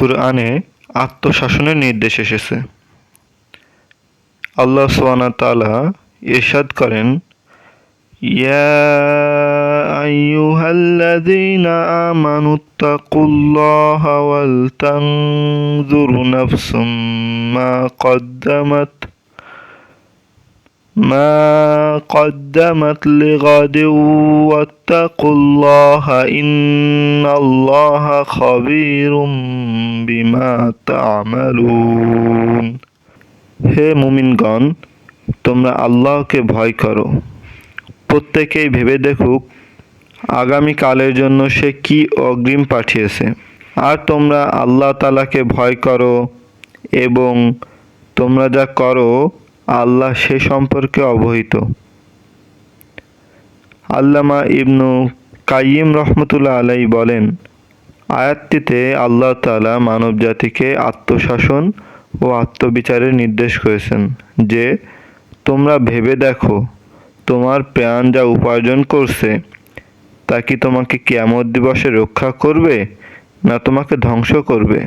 কুরআনে আত্মশাসনের নির্দেশ এসেছে। আল্লাহ সোয়ানা তালা ইরশাদ করেন, ইয়া আইয়ুহাল্লাযীনা আমানুত্তাকুল্লাহা ওয়াল তানজুর নাফসুম কদ্দামাত মা কদ্দামাত লিগাদিন ওয়াত্তাকুল্লাহা ইন্নাল্লাহা খাবীরুম বিমা তা'মালুন হে মুমিনগণ, তোমরা আল্লাহকে ভয় করো। প্রত্যেকেই ভেবে দেখুক আগামী কালের জন্য সে কি অগ্রিম পাঠিয়েছে। আর তোমরা আল্লাহ তালাকে ভয় করো এবং তোমরা যা করো আল্লাহ সে সম্পর্কে অবহিত। আল্লামা ইবনু কাইয়িম রহমতুল্লাহ আলাই বলেন, আয়াতটিতে আল্লাহ তালা মানব জাতিকে আত্মশাসন ও আত্মবিচারের নির্দেশ করেছেন যে, তোমরা ভেবে দেখো, তোমার প্রাণ যা উপার্জন করছে, তা কি তোমাকে কিয়ামত দিবসে রক্ষা করবে না তোমাকে ধ্বংস করবে?